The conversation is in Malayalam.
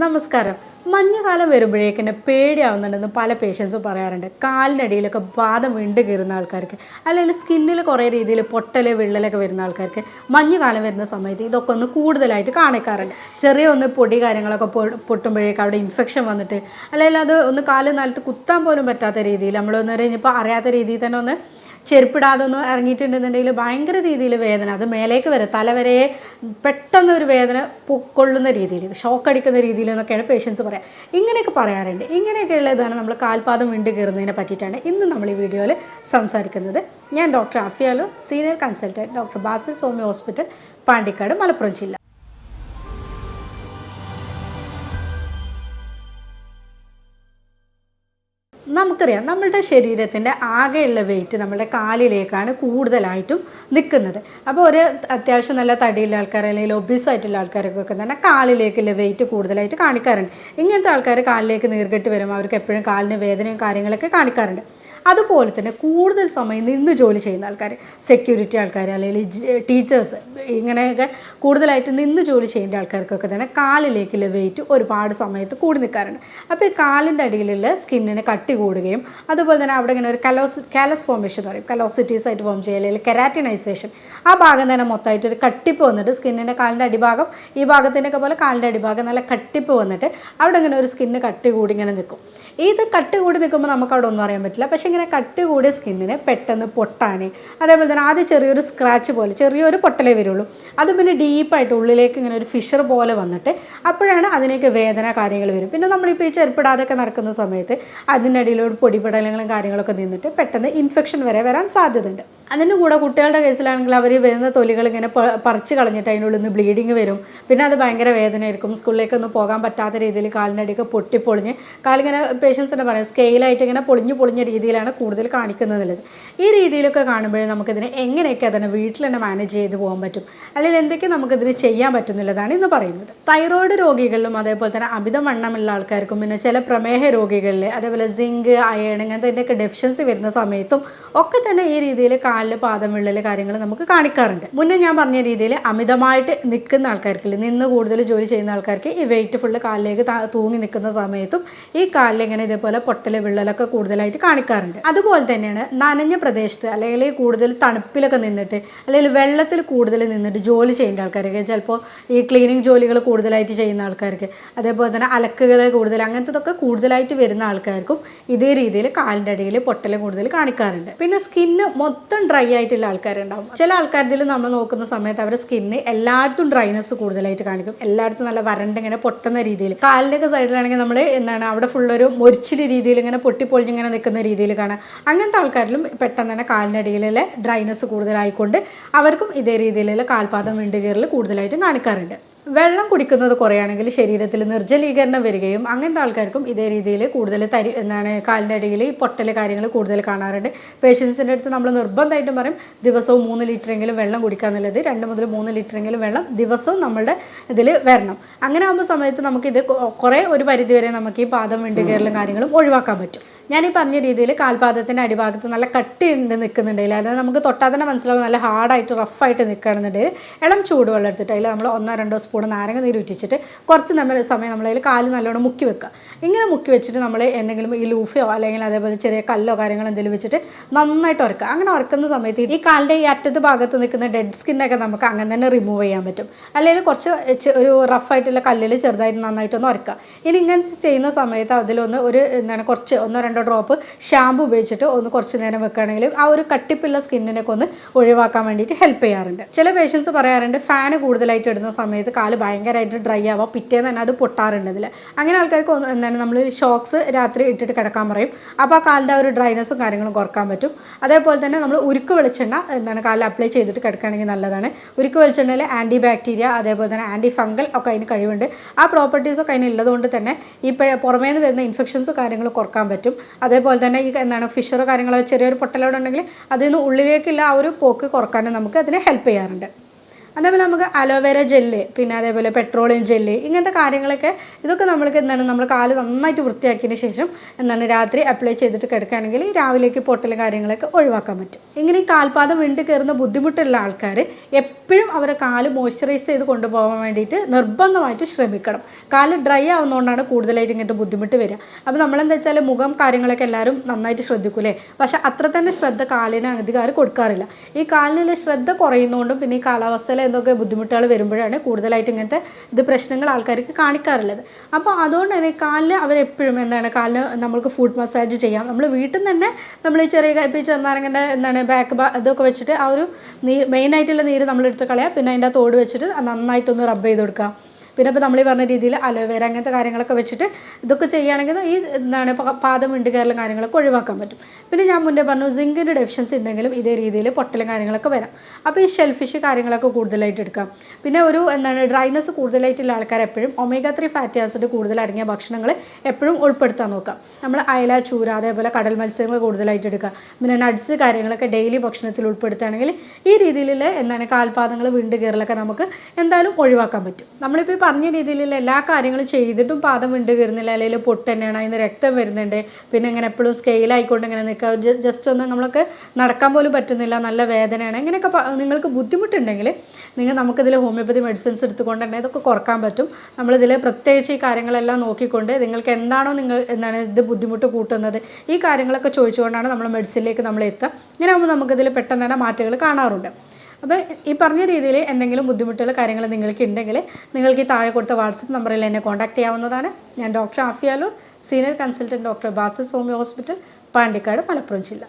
നമസ്കാരം. മഞ്ഞുകാലം വരുമ്പോഴേക്കിനെ പേടിയാവുന്നുണ്ടെന്ന് പല പേഷ്യൻസും പറയാറുണ്ട്. കാലിനടിയിലൊക്കെ വാദം വിണ്ട് കയറുന്ന ആൾക്കാർക്ക് അല്ലെങ്കിൽ സ്കിന്നിൽ കുറേ രീതിയിൽ പൊട്ടൽ വിള്ളലൊക്കെ വരുന്ന ആൾക്കാർക്ക് മഞ്ഞുകാലം വരുന്ന സമയത്ത് ഇതൊക്കെ ഒന്ന് കൂടുതലായിട്ട് കാണിക്കാറുണ്ട്. ചെറിയ ഒന്ന് പൊടി കാര്യങ്ങളൊക്കെ പൊട്ടുമ്പോഴേക്ക് അവിടെ ഇൻഫെക്ഷൻ വന്നിട്ട് അല്ലെങ്കിൽ അത് ഒന്ന് കാൽ നിലത്ത് കുത്താൻ പോലും പറ്റാത്ത രീതിയിൽ നമ്മളൊന്ന് കഴിഞ്ഞപ്പോൾ അറിയാത്ത രീതിയിൽ തന്നെ ഒന്ന് ചെരുപ്പിടാതെ ഒന്ന് ഇറങ്ങിയിട്ടുണ്ടെന്നുണ്ടെങ്കിൽ ഭയങ്കര രീതിയിൽ വേദന. അത് മേലേക്ക് വരെ തലവരെ പെട്ടെന്ന് ഒരു വേദന പൊക്കൊള്ളുന്ന രീതിയിൽ ഷോക്ക് അടിക്കുന്ന രീതിയിൽ എന്നൊക്കെയാണ് പേഷ്യൻസ് പറയാം. ഇങ്ങനെയൊക്കെ പറയാറുണ്ട്. ഇങ്ങനെയൊക്കെയുള്ള ഇതാണ് നമ്മൾ കാൽപാദം വിണ്ട് കയറുന്നതിനെ പറ്റിയിട്ടാണ് ഇന്ന് നമ്മൾ ഈ വീഡിയോയിൽ സംസാരിക്കുന്നത്. ഞാൻ ഡോക്ടർ അഫിയാലോ സീനിയർ കൺസൾട്ടന്റ് ഡോക്ടർ ബാസിൽ സോമി ഹോസ്പിറ്റൽ പാണ്ടിക്കാട് മലപ്പുറം ജില്ല. നമുക്കറിയാം. നമ്മളുടെ ശരീരത്തിന്റെ ആകെയുള്ള വെയിറ്റ് നമ്മുടെ കാലിലേക്കാണ് കൂടുതലായിട്ടും നിൽക്കുന്നത്. അപ്പോൾ ഒരു അത്യാവശ്യം നല്ല തടിയുള്ള ആൾക്കാർ അല്ലെങ്കിൽ ഒബീസ് ആയിട്ടുള്ള ആൾക്കാർക്കൊക്കെ തന്നെ കാലിലേക്കുള്ള വെയിറ്റ് കൂടുതലായിട്ട് കാണിക്കാറുണ്ട്. ഇങ്ങനത്തെ ആൾക്കാർ കാലിലേക്ക് നീർകെട്ട് വരുമ്പോൾ അവർക്ക് എപ്പോഴും കാലിന് വേദനയും കാര്യങ്ങളൊക്കെ കാണിക്കാറുണ്ട്. അതുപോലെ തന്നെ കൂടുതൽ സമയം നിന്ന് ജോലി ചെയ്യുന്ന ആൾക്കാർ സെക്യൂരിറ്റി ആൾക്കാർ അല്ലെങ്കിൽ ടീച്ചേഴ്സ് ഇങ്ങനെയൊക്കെ കൂടുതലായിട്ട് നിന്ന് ജോലി ചെയ്യേണ്ട ആൾക്കാർക്കൊക്കെ തന്നെ കാലിലേക്കുള്ള വെയിറ്റ് ഒരുപാട് സമയത്ത് കൂടി നിൽക്കാറുണ്ട്. അപ്പോൾ ഈ കാലിന്റെ അടിയിലുള്ള സ്കിന്നിന് കട്ടി കൂടുകയും അതുപോലെ തന്നെ അവിടെ ഇങ്ങനെ ഒരു കലോസ് കാലസ് ഫോമേഷൻ എന്ന് പറയും. കലോസിറ്റീസ് ആയിട്ട് ഫോം ചെയ്യുക അല്ലെങ്കിൽ കെരാറ്റിനൈസേഷൻ ആ ഭാഗം തന്നെ മൊത്തമായിട്ട് ഒരു കട്ടിപ്പ് വന്നിട്ട് സ്കിന്നിന്റെ കാലിന്റെ അടിഭാഗം ഈ ഭാഗത്തിന്റെയൊക്കെ പോലെ കാലിന്റെ അടിഭാഗം നല്ല കട്ടിപ്പ് വന്നിട്ട് അവിടെ ഇങ്ങനെ ഒരു സ്കിന്ന് കട്ടി കൂടി ഇങ്ങനെ നിൽക്കും. ഇത് കട്ടി കൂടി നിൽക്കുമ്പോൾ നമുക്ക് അവിടെ ഒന്നും അറിയാൻ പറ്റില്ല. പക്ഷേ ഇങ്ങനെ കട്ട് കൂടിയ സ്കിന്നിന് പെട്ടെന്ന് പൊട്ടാനേ. അതേപോലെ തന്നെ ആദ്യം ചെറിയൊരു സ്ക്രാച്ച് പോലെ ചെറിയൊരു പൊട്ടലേ വരുള്ളൂ. അത് പിന്നെ ഡീപ്പായിട്ട് ഉള്ളിലേക്ക് ഇങ്ങനെ ഒരു ഫിഷർ പോലെ വന്നിട്ട് അപ്പോഴാണ് അതിനേക്ക് വേദന കാര്യങ്ങൾ വരും. പിന്നെ നമ്മളിപ്പോൾ ഈ ചെരുപ്പിടാതൊക്കെ നടക്കുന്ന സമയത്ത് അതിനിടയിലൊരു പൊടിപടലങ്ങളും കാര്യങ്ങളൊക്കെ നിന്നിട്ട് പെട്ടെന്ന് ഇൻഫെക്ഷൻ വരെ വരാൻ സാധ്യതയുണ്ട്. അതിന്റെ കൂടെ കുട്ടികളുടെ കേസിലാണെങ്കിൽ അവർ വരുന്ന തൊലികൾ ഇങ്ങനെ പറിച്ച് കളഞ്ഞിട്ട് അതിനുള്ളിൽ നിന്ന് ബ്ലീഡിങ് വരും. പിന്നെ അത് ഭയങ്കര വേദനയായിരിക്കും. സ്കൂളിലേക്കൊന്നും പോകാൻ പറ്റാത്ത രീതിയിൽ കാലിനടിയൊക്കെ പൊട്ടിപ്പൊളിഞ്ഞ് കാലിങ്ങനെ പേഷ്യൻസിനെ പറയാം സ്കെയിലായിട്ട് ഇങ്ങനെ പൊളിഞ്ഞു പൊളിഞ്ഞ രീതിയിലാണ് കൂടുതൽ കാണിക്കുന്നതുള്ളത് ഈ രീതിയിലൊക്കെ കാണുമ്പോഴേ നമുക്കിതിനെ എങ്ങനെയൊക്കെ അതിനെ വീട്ടിൽ തന്നെ മാനേജ് ചെയ്ത് പോകാൻ പറ്റും? അല്ലെങ്കിൽ എന്തൊക്കെ നമുക്കിതിന് ചെയ്യാൻ പറ്റുന്നില്ലതാണ് ഇന്ന് പറയുന്നത്. തൈറോയ്ഡ് രോഗികളിലും അതേപോലെ തന്നെ അമിതവണ്ണമുള്ള ആൾക്കാർക്കും പിന്നെ ചില പ്രമേഹ രോഗികളിൽ അതേപോലെ സിങ്ക് അയൺ ഇങ്ങനത്തെ ഡെഫിഷ്യൻസി വരുന്ന സമയത്തും ഒക്കെ തന്നെ ഈ രീതിയിൽ കാലിൽ പാദം വിള്ളൽ കാര്യങ്ങൾ നമുക്ക് കാണിക്കാറുണ്ട്. മുന്നേ ഞാൻ പറഞ്ഞ രീതിയിൽ അമിതമായിട്ട് നിൽക്കുന്ന ആൾക്കാർക്ക് നിന്ന് കൂടുതൽ ജോലി ചെയ്യുന്ന ആൾക്കാർക്ക് ഈ വെയിറ്റ് ഫുള്ള് കാലിലേക്ക് തൂങ്ങി നിൽക്കുന്ന സമയത്തും ഈ കാലിൽ ഇങ്ങനെ ഇതേപോലെ പൊട്ടൽ വിള്ളലൊക്കെ കൂടുതലായിട്ട് കാണിക്കാറുണ്ട്. അതുപോലെ തന്നെയാണ് നനഞ്ഞ പ്രദേശത്ത് അല്ലെങ്കിൽ കൂടുതൽ തണുപ്പിലൊക്കെ നിന്നിട്ട് അല്ലെങ്കിൽ വെള്ളത്തിൽ കൂടുതൽ നിന്നിട്ട് ജോലി ചെയ്യേണ്ട ആൾക്കാർക്ക് ചിലപ്പോൾ ഈ ക്ലീനിങ് ജോലികൾ കൂടുതലായിട്ട് ചെയ്യുന്ന ആൾക്കാർക്ക് അതേപോലെ തന്നെ അലക്കുകൾ കൂടുതൽ അങ്ങനത്തതൊക്കെ കൂടുതലായിട്ട് വരുന്ന ആൾക്കാർക്കും ഇതേ രീതിയിൽ കാലിന്റെ അടിയിൽ പൊട്ടൽ കൂടുതൽ കാണിക്കാറുണ്ട്. പിന്നെ സ്കിന്ന് മൊത്തം ഡ്രൈ ആയിട്ടുള്ള ആൾക്കാരുണ്ടാവും. ചില ആൾക്കാരിൽ നമ്മൾ നോക്കുന്ന സമയത്ത് അവരുടെ സ്കിന്ന് എല്ലായിടത്തും ഡ്രൈനെസ് കൂടുതലായിട്ട് കാണിക്കും. എല്ലായിടത്തും നല്ല വരണ്ട് ഇങ്ങനെ പൊട്ടുന്ന രീതിയിൽ. കാലിന്റെ ഒക്കെ സൈഡിലാണെങ്കിൽ നമ്മൾ എന്താണ് അവിടെ ഫുള്ളൊരു മൊരിച്ചിൽ രീതിയിൽ ഇങ്ങനെ പൊട്ടിപ്പൊളിഞ്ഞിങ്ങനെ നിൽക്കുന്ന രീതിയിൽ കാണാം. അങ്ങനത്തെ ആൾക്കാരിലും പെട്ടെന്ന് തന്നെ കാലിന്റെ അടിയിലുള്ള ഡ്രൈനെസ് കൂടുതലായിക്കൊണ്ട് അവർക്കും ഇതേ രീതിയിലുള്ള കാൽപാദം വിണ്ടുകീറൽ കൂടുതലായിട്ടും കാണിക്കാറുണ്ട്. വെള്ളം കുടിക്കുന്നത് കുറയാണെങ്കിൽ ശരീരത്തിൽ നിർജലീകരണം വരികയും അങ്ങനത്തെ ആൾക്കാർക്കും ഇതേ രീതിയിൽ കൂടുതൽ തരി എന്താണ് കാലിന്റെ അടിയിൽ പൊട്ടൽ കാര്യങ്ങൾ കൂടുതൽ കാണാറുണ്ട്. പേഷ്യൻസിന്റെ അടുത്ത് നമ്മൾ നിർബന്ധമായിട്ടും പറയും ദിവസവും മൂന്ന് ലിറ്ററെങ്കിലും വെള്ളം കുടിക്കുക എന്നുള്ളത് രണ്ട് മുതൽ മൂന്ന് ലിറ്ററെങ്കിലും വെള്ളം ദിവസവും നമ്മളുടെ ഇതിൽ വരണം. അങ്ങനെ ആകുമ്പോൾ സമയത്ത് നമുക്കിത് കുറേ ഒരു പരിധി വരെ നമുക്ക് ഈ പാദം വിണ്ടുകയറലും കാര്യങ്ങളും ഒഴിവാക്കാൻ പറ്റും. ഞാൻ ഈ പറഞ്ഞ രീതിയിൽ കാൽപാദത്തിന്റെ അടിഭാഗത്ത് നല്ല കട്ടി ഉണ്ട് നിൽക്കുന്നുണ്ടെങ്കിൽ അതായത് നമുക്ക് തൊട്ടാൽ തന്നെ മനസ്സിലാവും നല്ല ഹാർഡായിട്ട് റഫായിട്ട് നിൽക്കണമെന്നുണ്ട് ഇളം ചൂടുവെള്ളം എടുത്തിട്ട് അതിൽ നമ്മൾ ഒന്നോ രണ്ടോ സ്പൂൺ നാരങ്ങ നീര് ഉറ്റിച്ചിട്ട് കുറച്ച് നമ്മൾ സമയം നമ്മളതിൽ കാൽ നല്ലോണം മുക്കി വെക്കുക. ഇങ്ങനെ മുക്കി വെച്ചിട്ട് നമ്മൾ എന്തെങ്കിലും ഈ ലൂഫയോ അല്ലെങ്കിൽ അതേപോലെ ചെറിയ കല്ലോ കാര്യങ്ങളോ എന്തെങ്കിലും വെച്ചിട്ട് നന്നായിട്ട് ഉറക്കുക അങ്ങനെ ഉറക്കുന്ന സമയത്ത് ഈ കാലിന്റെ ഈ അറ്റത്ത് ഭാഗത്ത് നിൽക്കുന്ന ഡെഡ് സ്കിന്നൊക്കെ നമുക്ക് അങ്ങനെ തന്നെ റിമൂവ് ചെയ്യാൻ പറ്റും. അല്ലെങ്കിൽ കുറച്ച് ഒരു റഫായിട്ടുള്ള കല്ലിൽ ചെറുതായിട്ട് നന്നായിട്ടൊന്ന് ഉറക്കുക ഇനി ഇങ്ങനെ ചെയ്യുന്ന സമയത്ത് അതിലൊന്ന് ഒരു എന്താണ് കുറച്ച് ഒന്നോ രണ്ടോ ഡ്രോപ്പ് ഷാമ്പു ഉപയോഗിച്ചിട്ട് ഒന്ന് കുറച്ച് നേരം വെക്കുകയാണെങ്കിൽ ആ ഒരു കട്ടിപ്പുള്ള സ്കിന്നിനൊക്കെ ഒന്ന് ഒഴിവാക്കാൻ വേണ്ടിയിട്ട് ഹെൽപ്പ് ചെയ്യാറുണ്ട്. ചില പേഷ്യൻസ് പറയാറുണ്ട് ഫാന് കൂടുതലായിട്ട് ഇടുന്ന സമയത്ത് കാൽ ഭയങ്കരമായിട്ട് ഡ്രൈ ആവാം പിറ്റേന്ന് തന്നെ അത് പൊട്ടാറുണ്ട് ഇതിൽ അങ്ങനെ ആൾക്കാർക്ക് എന്താണ് നമ്മൾ ഷോക്സ് രാത്രി ഇട്ടിട്ട് കിടക്കാൻ പറയും. അപ്പോൾ ആ കാലിന്റെ ഒരു ഡ്രൈനെസ്സും കാര്യങ്ങളും കുറയ്ക്കാൻ പറ്റും. അതേപോലെ തന്നെ നമ്മൾ ഉരുക്ക് വെളിച്ചെണ്ണ എന്താണ് കാലിൽ അപ്ലൈ ചെയ്തിട്ട് കിടക്കുകയാണെങ്കിൽ നല്ലതാണ്. ഉരുക്ക് വെളിച്ചെണ്ണയിൽ ആന്റി ബാക്ടീരിയ അതേപോലെ തന്നെ ആന്റി ഫംഗൽ ഒക്കെ അതിന് കഴിവുണ്ട്. ആ പ്രോപ്പർട്ടീസൊക്കെ അതിന് ഉള്ളതുകൊണ്ട് തന്നെ ഈ പുറമേ നിന്ന് വരുന്ന ഇൻഫെക്ഷൻസ് കാര്യങ്ങളും കുറയ്ക്കാൻ പറ്റും. അതേപോലെ തന്നെ ഈ എന്താണ് ഫിഷറോ കാര്യങ്ങളോ ചെറിയൊരു പൊട്ടലോട് ഉണ്ടെങ്കിൽ അതിൽ നിന്ന് ഉള്ളിലേക്കുള്ള ആ ഒരു പോക്ക് കുറക്കാനും നമുക്ക് അതിനെ ഹെൽപ്പ് ചെയ്യാറുണ്ട്. അതേപോലെ നമുക്ക് അലോവേര ജെല്ല് പിന്നെ അതേപോലെ പെട്രോളിയം ജെല്ല് ഇങ്ങനത്തെ കാര്യങ്ങളൊക്കെ ഇതൊക്കെ നമ്മൾക്ക് എന്താണ് നമ്മൾ കാൽ നന്നായിട്ട് വൃത്തിയാക്കിയതിന് ശേഷം എന്താണ് രാത്രി അപ്ലൈ ചെയ്തിട്ട് കിടക്കുകയാണെങ്കിൽ രാവിലേക്ക് പൊട്ടൽ കാര്യങ്ങളൊക്കെ ഒഴിവാക്കാൻ പറ്റും. ഇങ്ങനെ ഈ കാൽപാദം വീണ്ടും കയറുന്ന ബുദ്ധിമുട്ടുള്ള ആൾക്കാർ എപ്പോഴും അവരെ കാൽ മോയ്സ്ചറൈസ് ചെയ്ത് കൊണ്ടുപോകാൻ വേണ്ടിയിട്ട് നിർബന്ധമായിട്ട് ശ്രമിക്കണം. കാൽ ഡ്രൈ ആവുന്നതുകൊണ്ടാണ് കൂടുതലായിട്ട് ഇങ്ങനത്തെ ബുദ്ധിമുട്ട് വരിക. അപ്പോൾ നമ്മളെന്താ വെച്ചാൽ മുഖം കാര്യങ്ങളൊക്കെ എല്ലാവരും നന്നായിട്ട് ശ്രദ്ധിക്കൂലേ? പക്ഷെ അത്ര തന്നെ ശ്രദ്ധ കാലിന് അധികാർ കൊടുക്കാറില്ല. ഈ കാലിനുള്ള ശ്രദ്ധ കുറയുന്നതുകൊണ്ടും പിന്നെ ഈ കാലാവസ്ഥയിൽ എന്തൊക്കെ ബുദ്ധിമുട്ടുകൾ വരുമ്പോഴാണ് കൂടുതലായിട്ട് ഇങ്ങനത്തെ ഇത് പ്രശ്നങ്ങൾ ആൾക്കാർക്ക് കാണിക്കാറുള്ളത്. അപ്പോൾ അതുകൊണ്ട് തന്നെ കാലിൽ അവരെപ്പോഴും എന്താണ് കാലിന് നമുക്ക് ഫുഡ് മസാജ് ചെയ്യാം. നമ്മൾ വീട്ടിൽ തന്നെ നമ്മൾ ഈ ചെറിയ ഇപ്പോൾ ഈ എന്താണ് ബാക്ക് ഇതൊക്കെ വെച്ചിട്ട് ആ ഒരു നീ മെയിനായിട്ടുള്ള നീര് നമ്മൾ എടുത്ത് കളയാം. പിന്നെ അതിന്റെ തോട് വെച്ചിട്ട് നന്നായിട്ടൊന്ന് റബ്ബ് ചെയ്ത് കൊടുക്കുക പിന്നെ ഇപ്പോൾ നമ്മൾ ഈ പറഞ്ഞ രീതിയിൽ അലോവേര അങ്ങനത്തെ കാര്യങ്ങളൊക്കെ വെച്ചിട്ട് ഇതൊക്കെ ചെയ്യുകയാണെങ്കിൽ ഈ എന്താണ് പാദം വിണ്ടുകയറലും കാര്യങ്ങളൊക്കെ ഒഴിവാക്കാൻ പറ്റും. പിന്നെ ഞാൻ മുന്നേ പറഞ്ഞു സിങ്കിന്റെ ഡെഫിഷ്യൻസി ഉണ്ടെങ്കിലും ഇതേ രീതിയിൽ പൊട്ടലും കാര്യങ്ങളൊക്കെ വരാം. അപ്പോൾ ഈ ഷെൽഫിഷ് കാര്യങ്ങളൊക്കെ കൂടുതലായിട്ട് എടുക്കാം. പിന്നെ ഒരു എന്താണ് ഡ്രൈനസ് കൂടുതലായിട്ടുള്ള ആൾക്കാർ എപ്പോഴും ഒമേഗ ത്രീ ഫാറ്റി ആസിഡ് കൂടുതൽ അടങ്ങിയ ഭക്ഷണങ്ങൾ എപ്പോഴും ഉൾപ്പെടുത്താൻ നോക്കാം. നമ്മൾ അയല ചൂര അതേപോലെ കടൽ മത്സ്യങ്ങൾ കൂടുതലായിട്ട് എടുക്കുക. പിന്നെ നട്സ് കാര്യങ്ങളൊക്കെ ഡെയിലി ഭക്ഷണത്തിൽ ഉൾപ്പെടുത്തുകയാണെങ്കിൽ ഈ രീതിയിലുള്ള എന്താണ് കാൽപാദങ്ങൾ വീണ്ടും കയറലൊക്കെ നമുക്ക് എന്തായാലും ഒഴിവാക്കാൻ പറ്റും. നമ്മളിപ്പോൾ പറഞ്ഞ രീതിയിലുള്ള എല്ലാ കാര്യങ്ങളും ചെയ്തിട്ടും പാദം വിണ്ട് കയറുന്നില്ല അല്ലെങ്കിൽ പൊട്ട് തന്നെയാണ്. അതിന് രക്തം വരുന്നുണ്ട്. പിന്നെ ഇങ്ങനെ എപ്പോഴും സ്കെയിലായിക്കൊണ്ട് ഇങ്ങനെ നിൽക്കുക ജസ്റ്റ് ഒന്ന് നമ്മൾക്ക് നടക്കാൻ പോലും പറ്റുന്നില്ല. നല്ല വേദനയാണ്. ഇങ്ങനെയൊക്കെ നിങ്ങൾക്ക് ബുദ്ധിമുട്ടുണ്ടെങ്കിൽ നിങ്ങൾ നമുക്കിതിൽ ഹോമിയോപ്പതി മെഡിസിൻസ് എടുത്തുകൊണ്ട് തന്നെ ഇതൊക്കെ കുറയ്ക്കാൻ പറ്റും. നമ്മളിതിൽ പ്രത്യേകിച്ച് ഈ കാര്യങ്ങളെല്ലാം നോക്കിക്കൊണ്ട് നിങ്ങൾക്ക് എന്താണോ നിങ്ങൾ എന്താണ് ഇത് ബുദ്ധിമുട്ട് കൂട്ടുന്നത് ഈ കാര്യങ്ങളൊക്കെ ചോദിച്ചുകൊണ്ടാണ് നമ്മൾ മെഡിസിനിലേക്ക് നമ്മൾ എത്തുക. ഇങ്ങനെ ആകുമ്പോൾ നമുക്കിതിൽ പെട്ടെന്ന് തന്നെ മാറ്റങ്ങൾ കാണാറുണ്ട്. അപ്പോൾ ഈ പറഞ്ഞ രീതിയിൽ എന്തെങ്കിലും ബുദ്ധിമുട്ടുകൾ കാര്യങ്ങൾ നിങ്ങൾക്ക് ഉണ്ടെങ്കിൽ നിങ്ങൾക്ക് ഈ താഴെ കൊടുത്ത വാട്സപ്പ് നമ്പറിൽ എന്നെ കോൺടാക്ട് ചെയ്യാവുന്നതാണ്. ഞാൻ doctor ആഫിയാലൂർ senior consultant doctor Basis homeo hospital Pandikkad Malappuram ജില്ല.